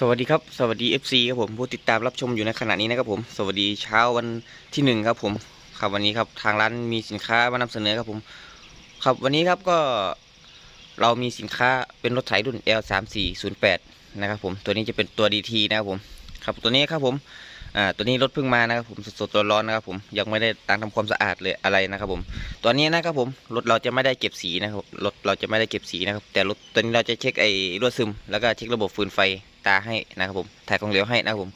สวัสดีครับสวัสดี FC ครับผมผู้ติดตามรับชมอยู่ในขณะนี้นะครับผม สวัสดีเช้าวันที่หนึ่งครับผมครับวันนี้ครับทางร้านมีสินค้ามานำเสนอครับผม ครับวันนี้ครับก็เรามีสินค้าเป็นรถไถรุ่น L 3 4 0 8นะครับผมตัวนี้จะเป็นตัว DT นะครับผมครับตัวนี้ครับผมอ่าตัวนี้รถเพิ่งมานะครับผมสดๆร้อนนะครับผมยังไม่ได้ตั้งทำความสะอาดเลยอะไรนะครับผมตัวนี้นะครับผมรถเราจะไม่ได้เก็บสีนะครับรถเราจะไม่ได้เก็บสีนะครับแต่รถตัวนี้เราจะเช็คไอ้รั่วซึมแล้วก็เช็คระบบฟืนไฟ ตาให้นะครับผมถ่ายของเหลวให้นะครับผม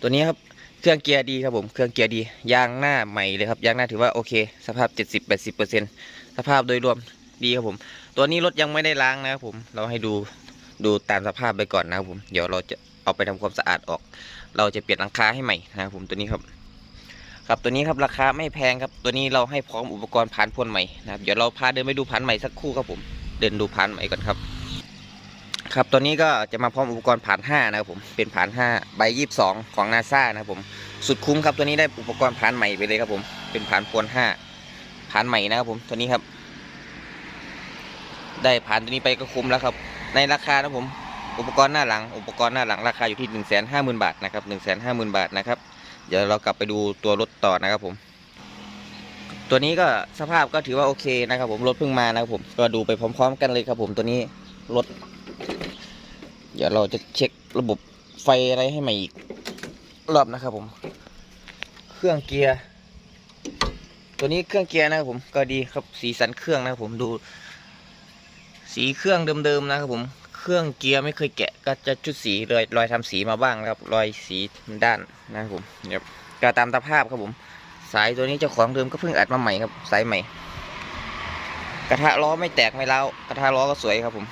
ตัวนี้ครับเครื่องเกียร์ดีครับผมเครื่องเกียร์ดี ยางหน้าใหม่เลยครับยางหน้าถือว่าโอเค สภาพ 70-80%สภาพโดยรวมดีครับผม ตัวนี้รถยังไม่ได้ล้างนะครับผม เราให้ดูดูตามสภาพไปก่อนนะครับผม เดี๋ยวเราจะเอาไปทำความสะอาดออก เราจะเปลี่ยนหลังคาให้ใหม่นะครับผมตัวนี้ครับ ครับตัวนี้ครับราคาไม่แพงครับ ตัวนี้เราให้พร้อมอุปกรณ์ผ่านพ่นใหม่นะครับ เดี๋ยวเราพาเดินไปดูผ่านใหม่สักครู่ครับผม เดินดูผ่านใหม่ก่อนครับ ครับตัวนี้ก็จะมาพร้อมอุปกรณ์ผ่าน5นะครับผมเป็นผ่าน5ใบ22 ของนาซานะครับผมสุดคุ้มครับตัวนี้ได้อุปกรณ์ผ่านใหม่ไปเลยครับผมเป็นผ่านพ่น5ผ่านใหม่นะครับผมตัวนี้ครับ ได้ผ่านตัวนี้ไปก็คุ้มแล้วครับ ในราคานะครับผมอุปกรณ์หน้าหลัง อุปกรณ์หน้าหลังราคาอยู่ที่1นึ่งแสนห้าหมื่นบาทนะครับหนึ่งแสนห้าหมื่นบาทนะครับเดี๋ยวเรากลับไปดูตัวรถต่อนะครับผม ตัวนี้ก็สภาพก็ถือว่าโอเคนะครับ ผมรถเพิ่งมานะครับผมก็ดูไปพร้อม ๆ กันเลยครับ ผมตัวนี้รถ เดี๋ยวเราจะเช็คระบบไฟอะไรให้ใหม่อีกรอบนะครับผม เครื่องเกียร์ ตัวนี้เครื่องเกียร์นะครับผมก็ดีครับสีสันเครื่องนะครับผมดู สีเครื่องเดิมๆนะครับผม เครื่องเกียร์ไม่เคยแกะ ก็จะจุดสีรอยรอยทำสีมาบ้างนะครับ รอยสีด้านนะครับผมเดี๋ยวก็ตามสภาพครับผม สายตัวนี้เจ้าของเดิมก็เพิ่งอัดมาใหม่ครับสายใหม่ กระทะล้อไม่แตกไม่เล้ากระทะล้อก็สวยครับผม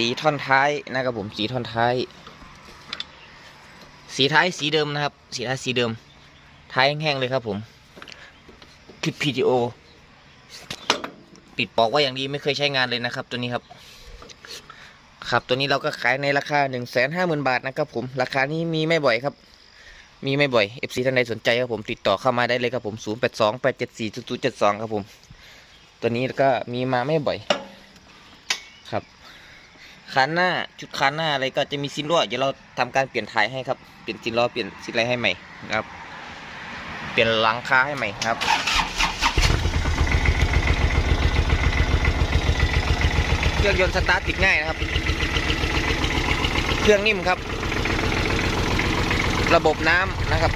สีท่อนท้ายนะครับผมสีท่อนท้าย สีท้ายสีเดิมนะครับ สีท้ายสีเดิม ท้ายแห้งๆเลยครับผมคลิป PTO ปิดปอกว่าอย่างดีไม่เคยใช้งานเลยนะครับ ตัวนี้ครับ ครับตัวนี้เราก็ขายในราคา1นึ่งแสนห้าหมื่นบาทนะครับผม ราคานี้มีไม่บ่อยครับ มีไม่บ่อย FC ท่านใดสนใจครับผมติดต่อเข้ามาได้เลยครับผม 0 8 2 8 7 4 0 0 7 2 ครับผม ตัวนี้ก็มีมาไม่บ่อย คันหน้าชุดคันหน้าอะไรก็จะมีซินรั่วเดี๋ยวเราทำการเปลี่ยนถ่ายให้ครับเปลี่ยนซินล้อเปลี่ยนซินอะไรให้ใหม่ครับ เปลี่ยนหลังคาให้ใหม่ครับเครื่องยนต์สตาร์ทติดง่ายนะครับ เครื่องนิ่มครับ ระบบน้ำนะครับ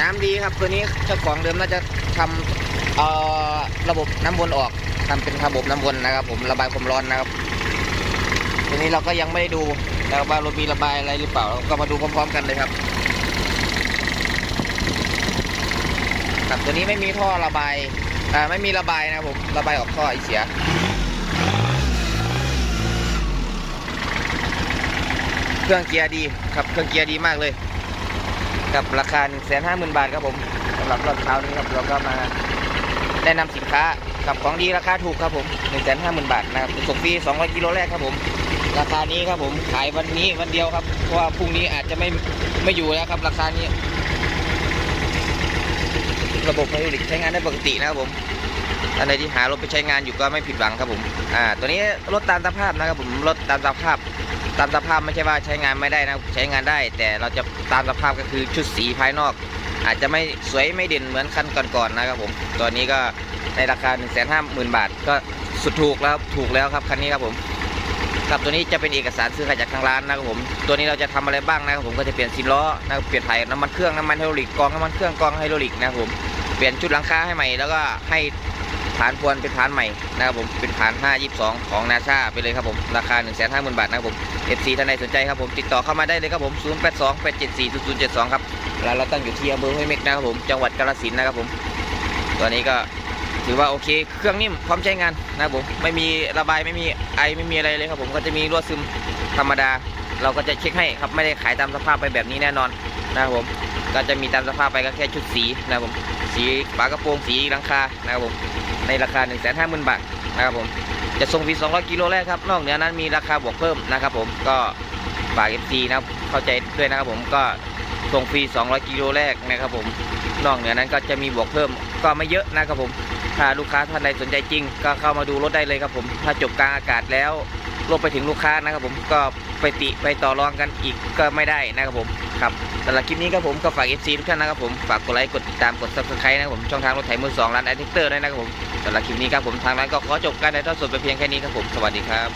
น้ำดีครับตัวนี้เจ้าของเดิมน่าจะทำ เอ่อระบบน้ำวนออกทำเป็นระบบน้ำวนนะครับ ผมระบายความร้อนนะครับตัวนี้เราก็ยังไม่ได้ดูนะครับว่ารถมีระบายอะไรหรือเปล่าเราก็มาดูพร้อม ๆ กันเลยครับครับตัวนี้ไม่มีท่อระบายอ่าไม่มีระบายนะครับผมระบายออกท่อไอเสียเครื่องเกียร์ดีครับเครื่องเกียร์ดีมากเลย กับราคา1นึ่งแสนห้าหมื่นบาทครับผมสำหรับรอบเช้านี้ครับเราก็มา แนะนำสินค้ากับของดีราคาถูกครับผม1นึ่งแสนห้าหมื่นบาทนะครับส่งฟรี200กิโลแรกครับผม ราคานี้ครับผมขายวันนี้วันเดียวครับเพราะว่าพรุ่งนี้อาจจะไม่ไม่อยู่แล้วครับ ราคานี้ ระบบไฮดรอลิกใช้งานได้ปกตินะครับผมอันใดที่หารถไปใช้งานอยู่ก็ไม่ผิดหวังครับผม อ่า ตัวนี้รถตามสภาพนะครับผมรถตามสภาพ ตามสภาพไม่ใช่ว่าใช้งานไม่ได้นะ ใช้งานได้ แต่เราจะตามสภาพก็คือชุดสีภายนอก อาจจะไม่สวยไม่เด่นเหมือนคันก่อนๆนะครับผมตัวนี้ก็ในราคา 1 5 0 0 0 0 บาท ก็สุดถูกแล้วครับถูกแล้วครับคันนี้ครับผมครับตัวนี้จะเป็นเอกสารซื้อขายจากทางร้านนะครับผมตัวนี้เราจะทำอะไรบ้างนะครับผมก็จะเปลี่ยนซีนล้อนะครับเปลี่ยนไถ่น้ำมันเครื่องน้ำมันไฮดรอลิกกองน้ำมันเครื่องกองไฮดรอลิกนะครับผมเปลี่ยนชุดหลังคาให้ใหม่แล้วก็ให้ฐานพวนเป็นฐานใหม่นะครับผมเป็นฐาน 522 ของนาชาไปเลยครับผมราคา 1 5 0 0 0 0 บาทนะครับผม FC ท่านใดสนใจครับผมติดต่อเข้ามาได้เลยครับผม 082 874 0072 ครับ ร้านเราตั้งอยู่ที่อำเภอห้วยเม็กนะครับผมจังหวัดกาฬสินธุ์นะครับผมตัวนี้ก็ถือว่าโอเค เครื่องนิ่มพร้อมใช้งานนะครับผมไม่มีระบายไม่มีไอไม่มีอะไรเลยครับผมก็จะมีรั่วซึมธรรมดา เราก็จะเช็คให้ครับไม่ได้ขายตามสภาพไปแบบนี้แน่นอนนะครับผมก็จะมีตามสภาพไปก็แค่ชุดสีนะครับผมสีฝากระโปรงสีหลังคานะครับผมในราคา 1 5 0 0 0 0 บาทนะครับผมจะส่งฟรี200 กิโลแรกครับนอกเหนือนั้นมีราคาบวกเพิ่มนะครับผมก็ฝาก FC นะครับเข้าใจด้วยนะครับผมก็ ส่งฟรี 200 กิโลแรกนะครับผม นอกเหนือนั้นก็จะมีบวกเพิ่มก็ไม่เยอะนะครับผม ถ้าลูกค้าท่านใดสนใจจริง ก็เข้ามาดูรถได้เลยครับผม ถ้าจบกลางอากาศแล้วรถไปถึงลูกค้านะครับผม ก็ไปติไปต่อรองกันอีกก็ไม่ได้นะครับผม ครับสำหรับคลิปนี้ครับผมก็ฝาก FC ทุกท่านนะครับผม ฝากกดไลค์ กดติดตาม กด subscribe นะครับผม ช่องทางรถไถมือสองร้านไอทิกเตอร์ด้วยนะครับผมสำหรับคลิปนี้ครับผม ทางร้านก็ขอจบการถ่ายทอดสดไปเพียงแค่นี้ครับผม สวัสดีครับ